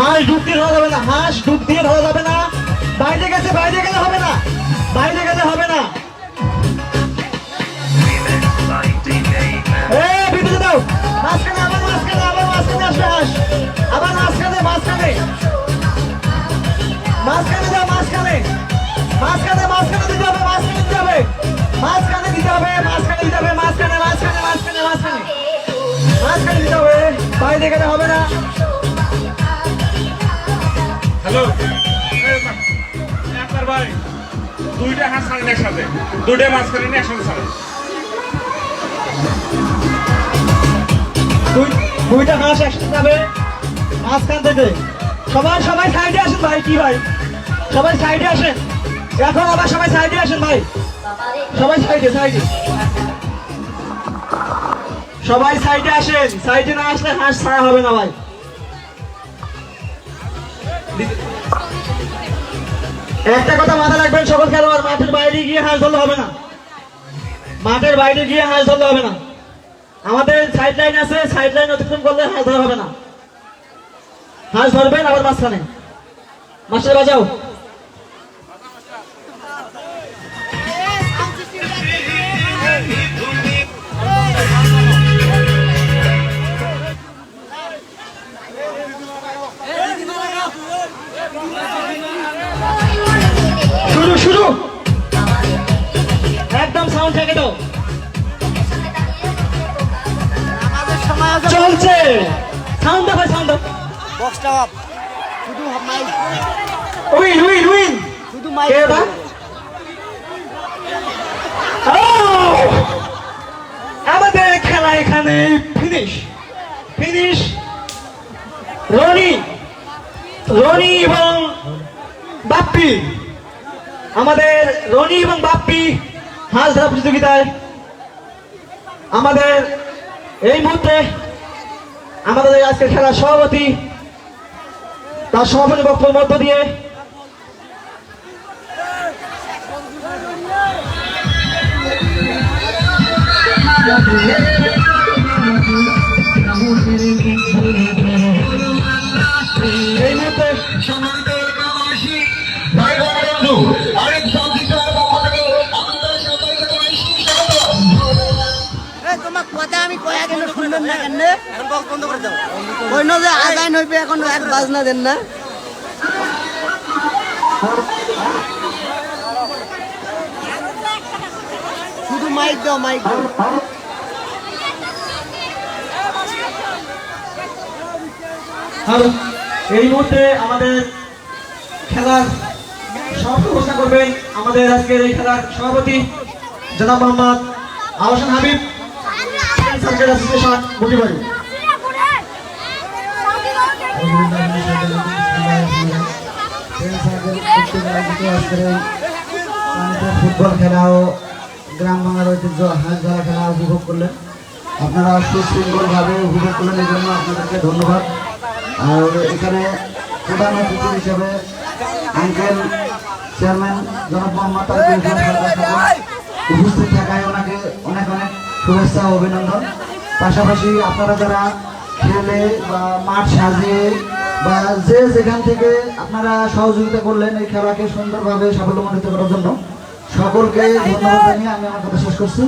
হাঁস ডুব দিয়ে ধরা যাবে না, হাঁস ডুব দিয়ে ধরা যাবে না। বাইরে গেছে, বাইরে গেলে হবে না, বাইরে গেলে হবে না। দাও। মাঝখানে আবার আবার আসবে হাঁস। আবার মাঝখানে মাঝখানে। মাঝখানে দিতে হবে, মাঝখানে হবে। মাঝখানে মাঝখানে হবে, বাইরে গেলে হবে না। হ্যালো? একবার ভাই, দুইটা হাঁস ছাড়েন একসাথে। দুইটা মাছ ছাড়েন একসাথে ছাড়েন। দুইটা হাঁস একসাথে যাবে মাঝখান থেকে। সবাই সবাই সাইডে আসেন ভাই, কি ভাই? সবাই সাইডে আসেন। এখন আবার সবাই সাইডে আসেন ভাই। সবাই সাইডে সাইডে সবাই সাইডে আসেন। সাইডে না আসলে হাঁস ছাড়া হবে না ভাই। একটা কথা মাথায় রাখবেন, সকল খেলোয়াড় মাঠের বাইরে গিয়ে হাঁস ধরলে হবে না। মাঠের বাইরে গিয়ে হাঁস ধরলে হবে না। আমাদের সাইড লাইন আছে সাইড লাইন অতিক্রম করলে হাঁস ধরা হবে না। হাঁস ধরবেন আবার মাঝখানে। মাস্টার বাজাও। শুরু শুরু। একদম সাউন্ড থেকে দাও। আমাদের সময় আছে চলছে সাউন্ড দাও সাউন্ড দাও বক্সটা অফ শুধু মাইক উইন উইন উইন শুধু মাইক কে Oh! আমাদের খেলা এখানে ফিনিশ ফিনিশ রনি রনি এবং বাপ্পি। আমাদের রনি এবং বাপ্পি হাঁস ধরা প্রতিযোগিতায়। আমাদের এই মুহূর্তে আমাদের আজকের খেলার সভাপতি, তার সভাপতি বক্তব্যের মধ্য দিয়ে এই এখন বক্স বন্ধ করে দাও। কইনো যে আগাই নইবে এখন এক বাজনা দেন না। শুধু মাইক দাও মাইক দাও। এই মুহূর্তে আমাদের খেলার ঘোষণা করবেন আমাদের আজকের এই খেলার সভাপতি জনাব Mohammad Ahsan Habib circle association Butibari football খেলা ও গ্রাম বাংলার ঐতিহ্য হাঁস ধরা খেলা উপভোগ করলেন। আপনারা সুশৃঙ্খলভাবে উপভোগ করলেন এই জন্য আপনাদেরকে ধন্যবাদ। আর এখানে প্রধান অতিথি হিসেবে আঙ্কেল চেয়ারম্যান জনাব মোহাম্মদ উপস্থিত থাকায় ওনাকে অনেক অনেক শুভেচ্ছা ও অভিনন্দন। পাশাপাশি আপনারা যারা খেলে বা মাঠ সাজিয়ে বা যে যেখান থেকে আপনারা সহযোগিতা করলেন এই খেলাকে সুন্দরভাবে সাফল্যমণ্ডিত করার জন্য, সকলকে ধন্যবাদ জানিয়ে আমি আমার কথা শেষ করছি।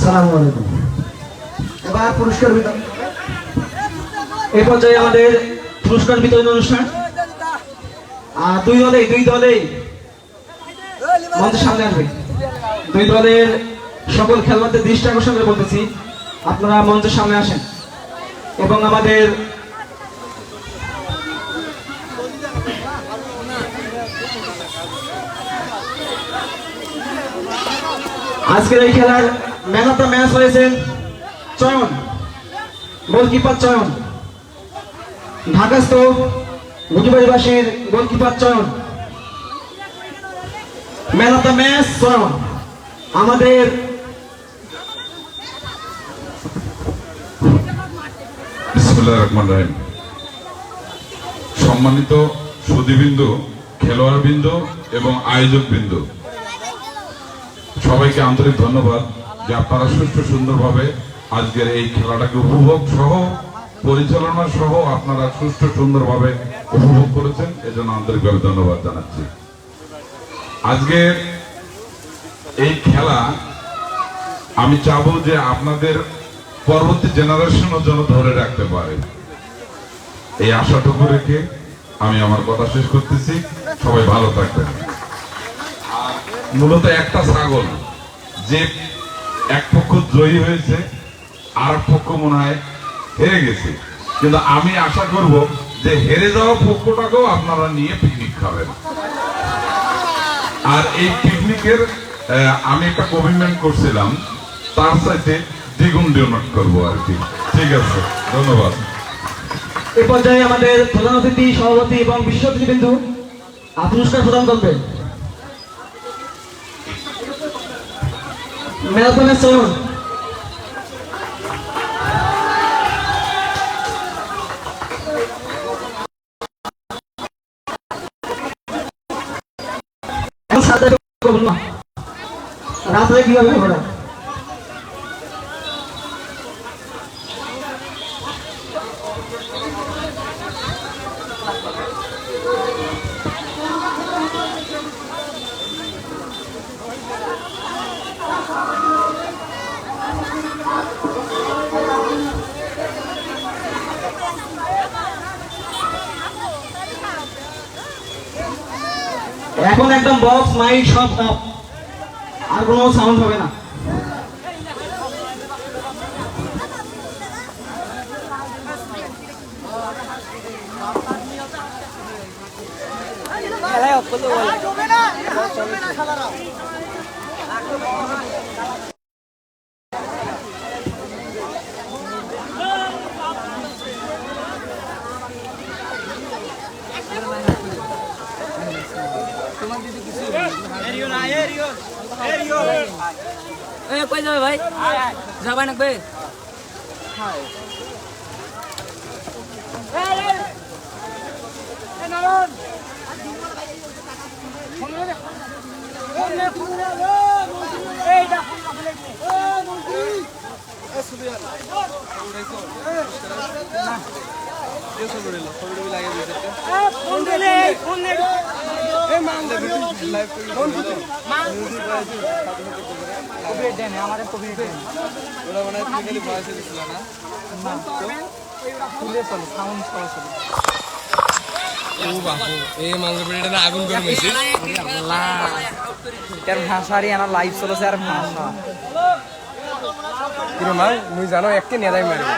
সালাম আলাইকুম। এবার পুরস্কার বিতরণ। এই পর্যায়ে আমাদের পুরস্কার বিতরণ অনুষ্ঠান। আর দুই দলে দুই দলে মঞ্চের সামনে আসবে। দুই দলের সকল খেলোয়াড়দের দৃষ্টি আকর্ষণ করে বলতেছি, আপনারা মঞ্চের সামনে আসেন। এবং আমাদের আজকের এই খেলার ম্যান অফ দ্য ম্যাচ হয়েছেন চয়ন, গোলকিপার চয়ন। ঢাকাস্থ গুটিবাড়িবাসীর goalkeeper Chayan. Man of the match আমাদের সম্মানিত সুদীবৃন্দ খেলোয়াড়বৃন্দ এবং আয়োজকবৃন্দ, সবাইকে আন্তরিক ধন্যবাদ যে আপনারা সুষ্ঠু সুন্দরভাবে আজকের এই খেলাটাকে উপভোগ সহ, পরিচালনা সহ আপনারা সুষ্ঠু সুন্দরভাবে উপভোগ করেছেন। এজন্য আন্তরিকভাবে ধন্যবাদ জানাচ্ছি। আজকে এই খেলা আমি চাবো যে আপনাদের পরবর্তী জেনারেশনও যেন ধরে রাখতে পারে। এই আশাটুকু রেখে আমি আমার কথা শেষ করতেছি। সবাই ভালো থাকবেন। মূলত একটা ছাগল যে এক পক্ষ জয়ী হয়েছে, আর পক্ষ মনে হয় হেরে গেছে। কিন্তু আমি আশা করব যে হেরে যাওয়া পক্ষটাকেও আপনারা নিয়ে পিকনিক খাবেন। আর এই পিকনিকের আমি একটা কমিটমেন্ট করছিলাম, তার সাথে দ্বিগুণ ডোনেট করব আর কি। ঠিক আছে, ধন্যবাদ। এ পর্যায়ে আমাদের প্রধান অতিথি, সভাপতি এবং বিশ্ব অতিথিবৃন্দু পুরস্কার প্রদান করবেন। ম্যারাথনের চলুন। সাথে না। রাত্রে কীভাবে ঘোরা এখন একদম বক্স মাইক সব অফ আর কোনো সাউন্ড হবে না। এ কই যাবে ভাই? যাবাই নাকবে। এই মাংস পেটিটা না। আগুন করে মেশি তার ভাষারি আনা লাইভ চলেছে আর ভাষা। কিরে মা মুই জানো একে নেদাই মারিব।